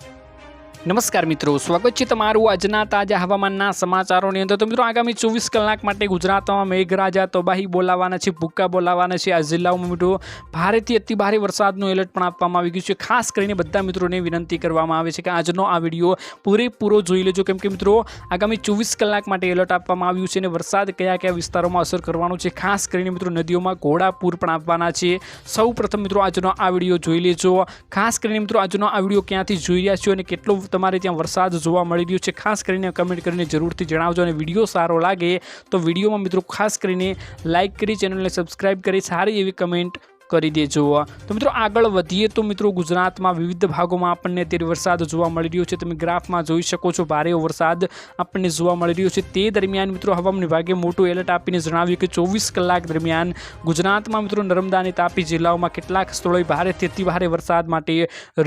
Thank you. નમસ્કાર મિત્રો, સ્વાગત છે તમારું આજના તાજા હવામાનના સમાચારોની અંદર. તો મિત્રો, આગામી ચોવીસ કલાક માટે ગુજરાતમાં મેઘરાજા તબાહી બોલાવવાના છે, ભૂક્કા બોલાવાના છે. આ જિલ્લાઓમાં મિત્રો, ભારેથી અતિ ભારે વરસાદનું એલર્ટ પણ આપવામાં આવી ગયું છે. ખાસ કરીને બધા મિત્રોને વિનંતી કરવામાં આવે છે કે આજનો આ વીડિયો પૂરેપૂરો જોઈ લેજો. કેમ કે મિત્રો, આગામી ચોવીસ કલાક માટે એલર્ટ આપવામાં આવ્યું છે અને વરસાદ કયા કયા વિસ્તારોમાં અસર કરવાનો છે. ખાસ કરીને મિત્રો, નદીઓમાં ઘોડાપૂર પણ આપવાના છે. સૌ મિત્રો, આજનો આ વીડિયો જોઈ લેજો. ખાસ કરીને મિત્રો, આજનો આ વીડિયો ક્યાંથી જોઈ રહ્યા છો અને કેટલો તમારે ત્યાં વરસાદ જોવા મળી રહ્યો છે. ખાસ કરીને કમેન્ટ કરીને જરૂરથી જણાવજો અને વીડિયો સારો લાગે તો વિડીયોમાં મિત્રો ખાસ કરીને લાઇક કરી ચેનલને સબસ્ક્રાઈબ કરી સારી એવી કમેન્ટ કરી દેજો. તો મિત્રો આગળ વધીએ તો મિત્રો ગુજરાતમાં વિવિધ ભાગોમાં આપણને અત્યારે વરસાદ જોવા મળી રહ્યો છે. તમે ગ્રાફમાં જોઈ શકો છો ભારે વરસાદ આપણને જોવા મળી રહ્યો છે. તે દરમિયાન મિત્રો હવામાન વિભાગે મોટું એલર્ટ આપીને જણાવ્યું કે ચોવીસ કલાક દરમિયાન ગુજરાતમાં મિત્રો નર્મદા અને તાપી જિલ્લાઓમાં કેટલાક સ્થળોએ ભારેથી અતિ ભારે વરસાદ માટે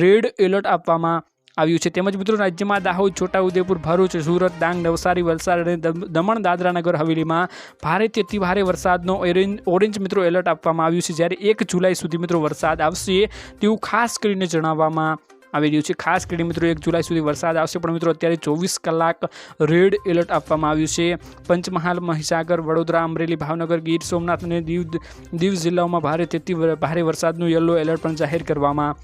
રેડ એલર્ટ આપવામાં આવ્યું છે. તેમજ મિત્રો, રાજ્યમાં દાહોદ, છોટાઉદેપુર, ભરૂચ, સુરત, ડાંગ, નવસારી, વલસાડ અને દમણ, દાદરા નગર હવેલીમાં ભારેથી અતિ ભારે વરસાદનો ઓરેન્જ મિત્રો એલર્ટ આપવામાં આવ્યું છે. જ્યારે એક જુલાઈ સુધી મિત્રો વરસાદ આવશે તેવું ખાસ કરીને જણાવવામાં આવી રહ્યું છે. ખાસ કરીને મિત્રો, એક જુલાઈ સુધી વરસાદ આવશે. પણ મિત્રો, અત્યારે ચોવીસ કલાક રેડ એલર્ટ આપવામાં આવ્યું છે. પંચમહાલ, મહીસાગર, વડોદરા, અમરેલી, ભાવનગર, ગીર સોમનાથ અને દીવ દીવ જિલ્લાઓમાં ભારે તેથી ભારે વરસાદનું યલો એલર્ટ પણ જાહેર કરવામાં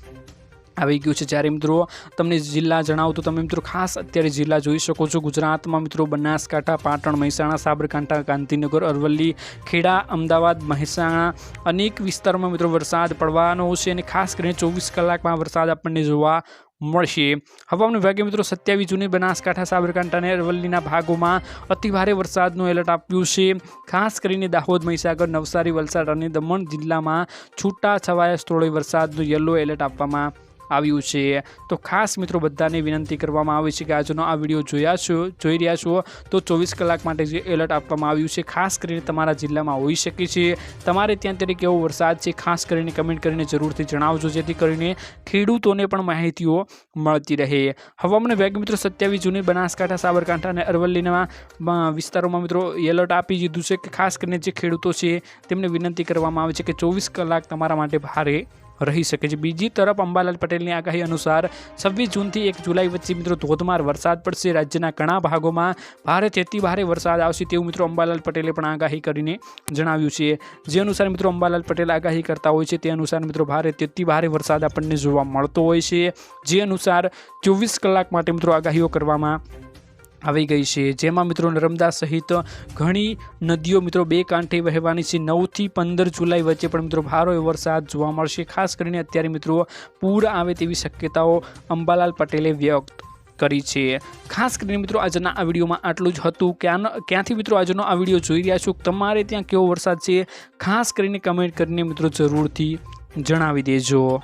આવી ગયું છે. જ્યારે મિત્રો તમને જિલ્લા જણાવું તો તમે મિત્રો ખાસ અત્યારે જિલ્લા જોઈ શકો છો. ગુજરાતમાં મિત્રો બનાસકાંઠા, પાટણ, મહેસાણા, સાબરકાંઠા, ગાંધીનગર, અરવલ્લી, ખેડા, અમદાવાદ, મહેસાણા અનેક વિસ્તારોમાં મિત્રો વરસાદ પડવાનો છે અને ખાસ કરીને ચોવીસ કલાકમાં વરસાદ આપણને જોવા મળશે. હવામાન વિભાગે મિત્રો સત્યાવીસ જૂને બનાસકાંઠા, સાબરકાંઠા અને અરવલ્લીના ભાગોમાં અતિભારે વરસાદનું એલર્ટ આપ્યું છે. ખાસ કરીને દાહોદ, મહીસાગર, નવસારી, વલસાડ અને દમણ જિલ્લામાં છૂટા છવાયા સ્થળોએ વરસાદનું યલો એલર્ટ આપવામાં આવ્યું છે. તો ખાસ મિત્રો બધાને વિનંતી કરવામાં આવે છે કે આજનો આ વીડિયો જોયા છો, જોઈ રહ્યા છો, તો ચોવીસ કલાક માટે જે એલર્ટ આપવામાં આવ્યું છે, ખાસ કરીને તમારા જિલ્લામાં હોઈ શકે છે. તમારે ત્યાં ત્યારે કેવો વરસાદ છે, ખાસ કરીને કમેન્ટ કરીને જરૂરથી જણાવજો, જેથી કરીને ખેડૂતોને પણ માહિતીઓ મળતી રહે. હવામાન વેગ મિત્રો સત્યાવીસ જૂને બનાસકાંઠા, સાબરકાંઠા અને અરવલ્લીના વિસ્તારોમાં મિત્રો એલર્ટ આપી દીધું છે કે ખાસ કરીને જે ખેડૂતો છે, તેમને વિનંતી કરવામાં આવે છે કે ચોવીસ કલાક તમારા માટે ભારે રહી શકે છે. બીજી તરફ અંબાલાલ પટેલની આગાહી અનુસાર છવ્વીસ જૂનથી એક જુલાઈ વચ્ચે મિત્રો ધોધમાર વરસાદ પડશે. રાજ્યના ઘણા ભાગોમાં ભારેથી અતિ ભારે વરસાદ આવશે તેવું મિત્રો અંબાલાલ પટેલે પણ આગાહી કરીને જણાવ્યું છે. જે અનુસાર મિત્રો અંબાલાલ પટેલ આગાહી કરતા હોય છે તે અનુસાર મિત્રો ભારેથી અતિ ભારે વરસાદ આપણને જોવા મળતો હોય છે. જે અનુસાર ચોવીસ કલાક માટે મિત્રો આગાહીઓ કરવામાં આવી ગઈ છે. જેમાં મિત્રો નર્મદા સહિત ઘણી નદીઓ મિત્રો બે કાંઠે વહેવાની છે. નવથી પંદર જુલાઈ વચ્ચે પણ મિત્રો ભારો એવો વરસાદ જોવા મળશે. ખાસ કરીને અત્યારે મિત્રો પૂર આવે તેવી શક્યતાઓ અંબાલાલ પટેલે વ્યક્ત કરી છે. ખાસ કરીને મિત્રો આજના આ વિડીયોમાં આટલું જ હતું. ક્યાં ક્યાંથી મિત્રો આજનો આ વીડિયો જોઈ રહ્યા છો? તમારે ત્યાં કેવો વરસાદ છે? ખાસ કરીને કમેન્ટ કરીને મિત્રો જરૂરથી જણાવી દેજો.